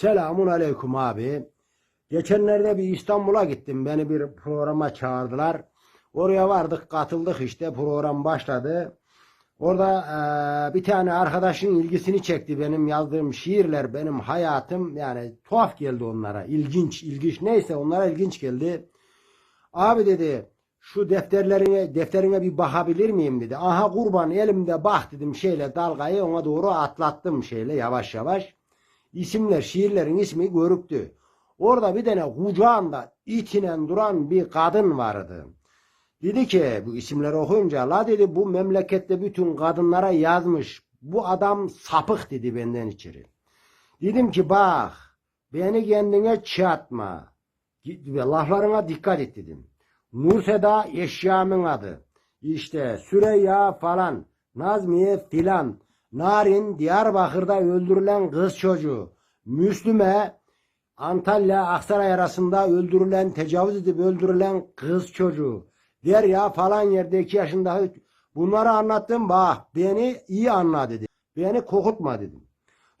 Selamun aleyküm abi. Geçenlerde bir İstanbul'a gittim. Beni bir programa çağırdılar. Oraya vardık, katıldık işte. Program başladı. Orada eee, bir tane arkadaşın ilgisini çekti benim yazdığım şiirler, benim hayatım. Yani tuhaf geldi onlara. İlginç, ilginç neyse onlara ilginç geldi. Abi dedi şu defterlerine defterine bir bakabilir miyim dedi. Aha kurban elimde bak dedim şeyle dalgayı ona doğru atlattım şeyle yavaş yavaş. İsimler şiirlerin ismi görüktü. Orada bir tane kucağında itinen duran bir kadın vardı. Dedi ki bu isimleri okuyunca la dedi bu memlekette bütün kadınlara yazmış. Bu adam sapık dedi benden içeri. Dedim ki bak beni kendine çatma. Laflarına dikkat et dedim. Nurseda eşyamın adı. İşte Süreyya falan, Nazmiye filan, Narin Diyarbakır'da öldürülen kız çocuğu, Müslüme Antalya Aksaray arasında öldürülen, tecavüz edip öldürülen kız çocuğu, Derya falan yerde iki yaşındaki bunları anlattım bak beni iyi anla dedi. Beni kokutma dedim.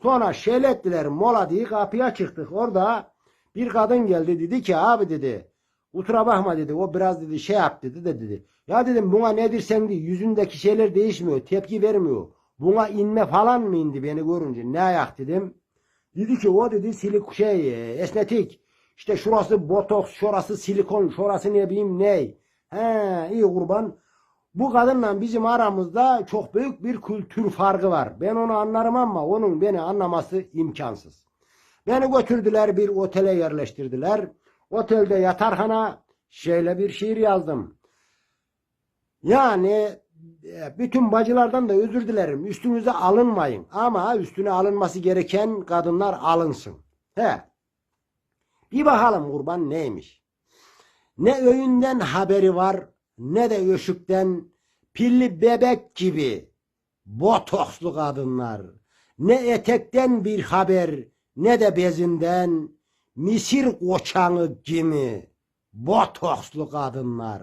Sonra şelettiler mola diye kapıya çıktık. Orada bir kadın geldi dedi ki abi dedi Kusura bakma dedi. O biraz dedi şey yap dedi de dedi. Ya dedim buna nedir sen dedi. Yüzündeki şeyler değişmiyor. Tepki vermiyor. Buna inme falan mı indi beni görünce? Ne ayak dedim. Dedi ki o dedi silik şey esnetik. İşte şurası botoks, şurası silikon, şurası ne bileyim ne. He iyi kurban. Bu kadınla bizim aramızda çok büyük bir kültür farkı var. Ben onu anlarım ama onun beni anlaması imkansız. Beni götürdüler bir otele yerleştirdiler. Otelde yatarhana şeyle bir şiir yazdım. Yani bütün bacılardan da özür dilerim. Üstünüze alınmayın. Ama üstüne alınması gereken kadınlar alınsın. He. Bir bakalım kurban neymiş. Ne öğünden haberi var ne de öşükten pilli bebek gibi botokslu kadınlar. Ne etekten bir haber ne de bezinden misir koçanı gibi botokslu kadınlar.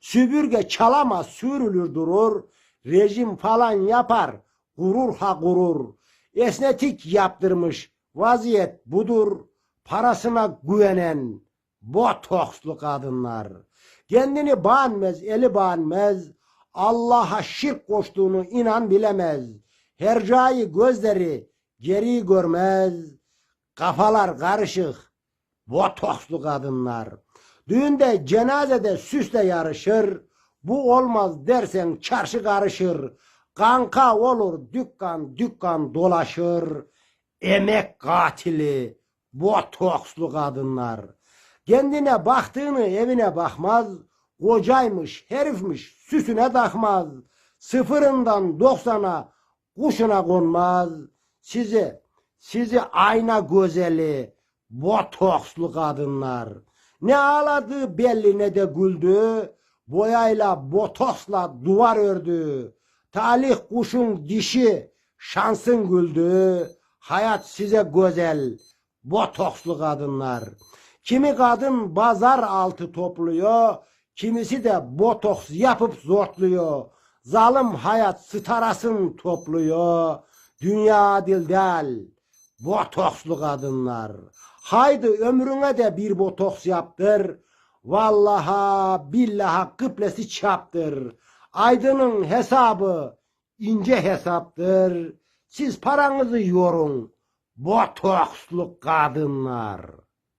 Süpürge çalamaz sürülür durur. Rejim falan yapar gurur ha gurur. Esnetik yaptırmış vaziyet budur. Parasına güvenen botokslu kadınlar. Kendini beğenmez, eli beğenmez. Allah'a şirk koştuğunu inan bilemez. Hercai gözleri geri görmez. Kafalar karışık. Botokslu kadınlar. Düğünde cenazede süsle yarışır. Bu olmaz dersen çarşı karışır. Kanka olur dükkan dükkan dolaşır. Emek katili botokslu kadınlar. Kendine baktığını evine bakmaz. Kocaymış, herifmiş, süsüne takmaz. Sıfırından doksana kuşuna konmaz. Sizi, sizi ayna güzeli, botokslu kadınlar. Ne ağladığı belli ne de güldü. Boyayla, botoksla duvar ördü. Talih kuşun dişi, şansın güldü. Hayat size güzel, botokslu kadınlar. Kimi kadın bazar altı topluyor, kimisi de botoks yapıp zortluyor. Zalim hayat starasın topluyor. Dünya adil değil, botokslu kadınlar. Haydi ömrüne de bir botoks yaptır. Vallaha billaha kıblesi çaptır. Aydının hesabı ince hesaptır. Siz paranızı yorun. Botokslu kadınlar.